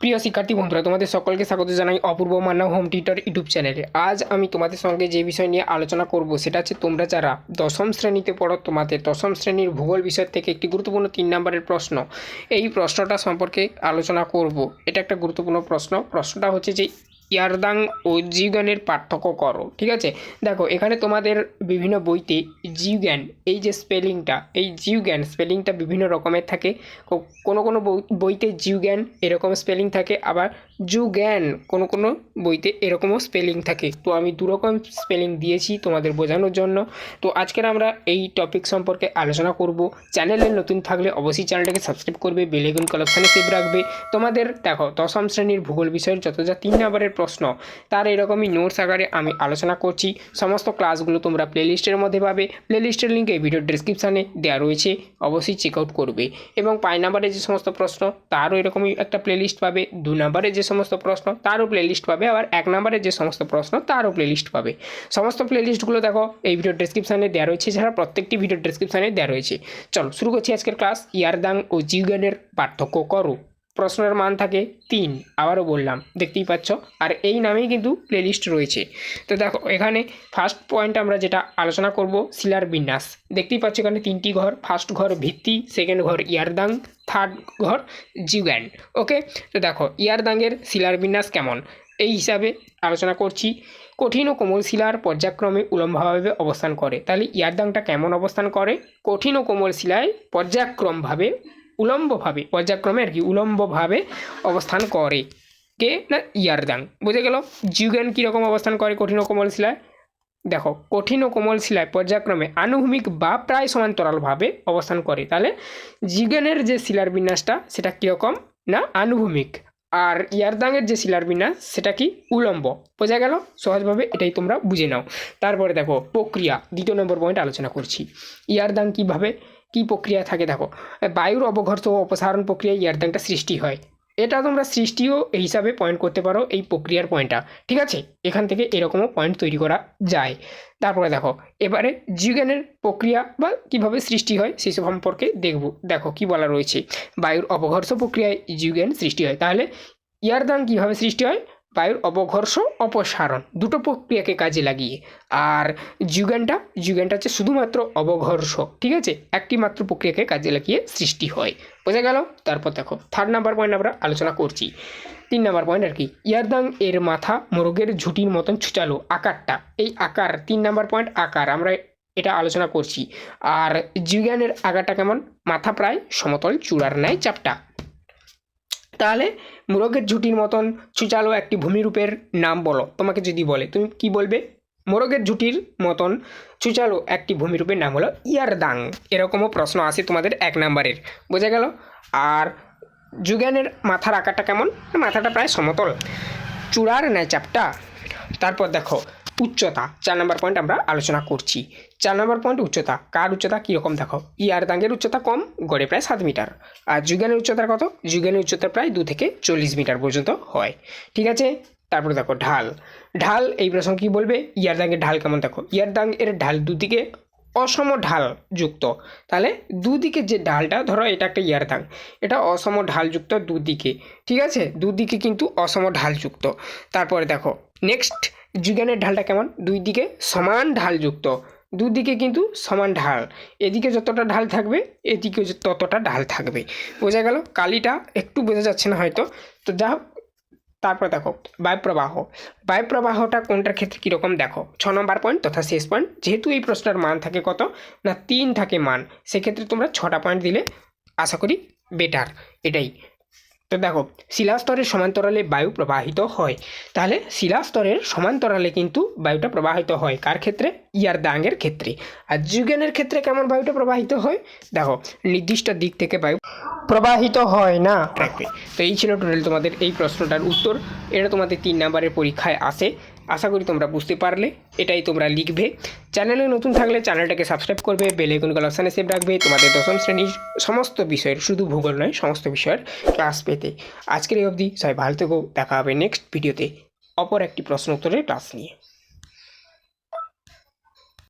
প্রিয় শিক্ষার্থী বন্ধুরা তোমাদের সকলকে স্বাগত জানাই Apurba Manna home tutor YouTube চ্যানেলে। আজ আমি তোমাদের সঙ্গে যে বিষয় নিয়ে আলোচনা করব সেটা হচ্ছে তোমরা যারা দশম শ্রেণীতে পড়ো তোমাদের দশম শ্রেণির ভূগোল বিষয় থেকে একটি গুরুত্বপূর্ণ তিন নম্বরের প্রশ্ন। এই প্রশ্নটা সম্পর্কে আলোচনা করব। এটা একটা গুরুত্বপূর্ণ প্রশ্ন। প্রশ্নটা হচ্ছে যে ইয়ারদাং ও জিউগ্যানের পার্থক্য করো, ঠিক আছে? দেখো, এখানে তোমাদের বিভিন্ন বইতে জিউগ্যান, এই যে স্পেলিংটা, এই জিউগ্যান স্পেলিংটা বিভিন্ন রকমের থাকে। কোনো কোনো বই- বইতে জিউগ্যান এরকম স্পেলিং থাকে, আবার যুজ্ঞান কোনো কোনো বইতে এরকমও স্পেলিং থাকে। তো আমি দুরকম স্পেলিং দিয়েছি তোমাদের বোঝানোর জন্য। তো আজকের আমরা এই টপিক সম্পর্কে আলোচনা করব। চ্যানেলে নতুন থাকলে অবশ্যই চ্যানেলটাকে সাবস্ক্রাইব করবে বেলেগুন কালেকশানে সেভ রাখবে। তোমাদের দেখো, দশম শ্রেণির ভূগোল বিষয়ের যত যা তিন নম্বরের প্রশ্ন, তার এরকমই নোটস আকারে আমি আলোচনা করছি। সমস্ত ক্লাসগুলো তোমরা প্লেলিস্টের মধ্যে পাবে। প্লেলিস্টের লিঙ্ক এই ভিডিও ডিসক্রিপশানে দেওয়া রয়েছে। অবশ্যই চেক আউট করবে। এবং পাঁচ নম্বরে যে সমস্ত প্রশ্ন, তারও এরকমই একটা প্লেলিস্ট পাবে। দু নম্বরে যে সমস্ত প্রশ্ন তারও প্লেলিস্ট পাবে। আবার এক নম্বরে যে সমস্ত প্রশ্ন তারও প্লেলিস্ট পাবে। সমস্ত প্লেলিস্টগুলো দেখো, এই ভিডিও ডেসক্রিপশানে দেওয়া রয়েছে, এছাড়া প্রত্যেকটি ভিডিও ডেসক্রিপশানে দেওয়া রয়েছে। চলো, শুরু করছি আজকের ক্লাস ইয়ারদাং ও জিউগানের পার্থক্য করো। প্রশ্নের মান থাকে তিন, আবারও বললাম, দেখতেই পাচ্ছ? আর এই নামেই কিন্তু প্লেলিস্ট রয়েছে। তো দেখো, এখানে ফার্স্ট পয়েন্ট আমরা যেটা আলোচনা করব, শিলার বিন্যাস। দেখতেই পাচ্ছ এখানে তিনটি ঘর ফার্স্ট ঘর ভিত্তি সেকেন্ড ঘর ইয়ারদাং থার্ড ঘর জিউগ্যান ওকে তো দেখো, ইয়ারদাংয়ের শিলার বিন্যাস কেমন? এই হিসাবে আলোচনা করছি। কঠিন ও কোমল শিলার পর্যায়ক্রমে উলম্বভাবে অবস্থান করে। তাহলে ইয়ারদাংটা কেমন অবস্থান করে? কঠিন ও কোমল শিলায় পর্যায়ক্রমভাবে উলম্বভাবে, পর্যায়ক্রমে আর কি উলম্বভাবে অবস্থান করে। কে না ইয়ারদাং বুঝে গেল? জিউগ্যান কীরকম অবস্থান করে? কঠিন ও কোমল শিলায়? দেখো, কঠিন ও কোমল শিলায় পর্যায়ক্রমে আনুভূমিক বা প্রায় সমান্তরালভাবে অবস্থান করে। তাহলে জিগেনের যে শিলার বিন্যাসটা, সেটা কীরকম না আনুভূমিক? আর ইয়ারদাংয়ের যে শিলার বিন্যাস, সেটা কি উলম্ব? বোঝা গেল? সহজভাবে এটাই তোমরা বুঝে নাও। তারপরে দেখো, প্রক্রিয়া। দ্বিতীয় নম্বর পয়েন্ট আলোচনা করছি। ইয়ারদাং কীভাবে কী প্রক্রিয়া থাকে দেখো বায়ুর অবঘর্ষ ও অপসারণ প্রক্রিয়ায় ইয়ারদাংটা সৃষ্টি হয়। এটা তোমরা সৃষ্টিও হিসাবে পয়েন্ট করতে পারো এই প্রক্রিয়ার পয়েন্টটা ঠিক আছে? এখান থেকে এরকমও পয়েন্ট তৈরি করা যায়। তারপরে দেখো, এবারে জিজ্ঞানের প্রক্রিয়া বা কীভাবে সৃষ্টি হয় সেই সম্পর্কে দেখব। দেখো, কি বলা রয়েছে? বায়ুর অপঘর্ষ প্রক্রিয়ায় জিজ্ঞান সৃষ্টি হয়। তাহলে ইয়ারদাং কীভাবে সৃষ্টি হয়? বায়ুর অপঘর্ষ অপসারণ, দুটো প্রক্রিয়াকে কাজে লাগিয়ে। আর যুগানটা যুগানটা হচ্ছে শুধুমাত্র অবঘর্ষ, ঠিক আছে? একটি মাত্র প্রক্রিয়াকে কাজে লাগিয়ে সৃষ্টি হয়। বোঝা গেল? তারপর দেখো থার্ড নাম্বার পয়েন্ট আমরা আলোচনা করছি। তিন নাম্বার পয়েন্ট আর কি, ইয়ারদাং এর মাথা মোরগের ঝুটির মতন ছুচালো আকারটা। এই আকার, তিন নাম্বার পয়েন্ট আকার, আমরা এটা আলোচনা করছি। আর জিজ্ঞানের আকারটা কেমন? মাথা প্রায় সমতল চূড়ার ন্যায় চাপটা। তাহলে মোরগের ঝুটির মতন ছুচালো একটি ভূমিরূপের নাম বলো। তোমাকে যদি বলে, তুমি কি বলবে? মোরগের ঝুঁটির মতন ছুচালো একটি ভূমিরূপের নাম হলো ইয়ারদাং। এরকমও প্রশ্ন আসে তোমাদের এক নাম্বারের। বোঝা গেল? আর যুগানের মাথার আকারটা কেমন? মাথাটা প্রায় সমতল। চূড়ার ন্যায় চাপটা তারপর দেখো উচ্চতা, চার নম্বর পয়েন্ট আমরা আলোচনা করছি। চার নম্বর পয়েন্ট উচ্চতা, কার উচ্চতা কীরকম দেখো? ইয়ার দাঙ্গের উচ্চতা কম, গড়ে প্রায় সাত মিটার। আর যুগানের উচ্চতা কত? যুগানের উচ্চতা প্রায় দু থেকে চল্লিশ মিটার পর্যন্ত হয়। ঠিক আছে? তারপরে দেখো ঢাল। ঢাল এই প্রসঙ্গে কী বলবে? ইয়ারদাঙ্গের ঢাল কেমন দেখো? ইয়ার ইয়ারদাং এর ঢাল দুদিকে অসম ঢাল যুক্ত। তাহলে দুদিকে যে ঢালটা, ধরো এটা একটা ইয়ারদাং এটা অসম ঢালযুক্ত দুদিকে। ঠিক আছে? দুদিকে কিন্তু অসম ঢালযুক্ত তারপরে দেখো নেক্সট যুগানের ঢালটা কেমন? দুই দিকে সমান ঢালযুক্ত দুদিকে কিন্তু সমান ঢাল। এদিকে যতটা ঢাল থাকবে, এদিকে ততটা ঢাল থাকবে। বোঝা গেল? কালিটা একটু বোঝা যাচ্ছে না হয়তো। তো যা তারপর দেখো, বায়ুপ্রবাহ। বায়ুপ্রবাহটা কোনটার ক্ষেত্রে কীরকম দেখো? ছ নম্বর পয়েন্ট তথা শেষ পয়েন্ট যেহেতু এই প্রশ্নের মান থাকে কত? না, তিন থাকে মান। সেক্ষেত্রে তোমরা ছটা পয়েন্ট দিলে আশা করি বেটার এটাই। তো দেখো শিলাস্তরের সমান্তরালে বায়ু প্রবাহিত হয়। তাহলে শিলাস্তরের সমান্তরালে কিন্তু বায়ুটা প্রবাহিত হয়। কার ক্ষেত্রে? ইয়ার দাঙ্গের ক্ষেত্রে। আর যুগেনের ক্ষেত্রে কেমন বায়ুটা প্রবাহিত হয়? দেখো নির্দিষ্ট দিক থেকে বায়ু প্রবাহিত হয় না। তো এই ছিল টোটাল তোমাদের এই প্রশ্নটার উত্তর। এটা তোমাদের তিন নাম্বারের পরীক্ষায় আসে। আশা করি তোমরা বুঝতে পারলে, এটাই তোমরা লিখবে। চ্যানেলে নতুন থাকলে চ্যানেলটাকে সাবস্ক্রাইব করবে বেল কোনো অপশানে সেভ রাখবে, তোমাদের দশম শ্রেণির সমস্ত বিষয়ের, শুধু ভূগোল নয়, সমস্ত বিষয়ের ক্লাস পেতে। আজকের এই অবধি সবাই ভালো থেকো, দেখা হবে নেক্সট ভিডিওতে অপর একটি প্রশ্ন উত্তরের ক্লাস নিয়ে।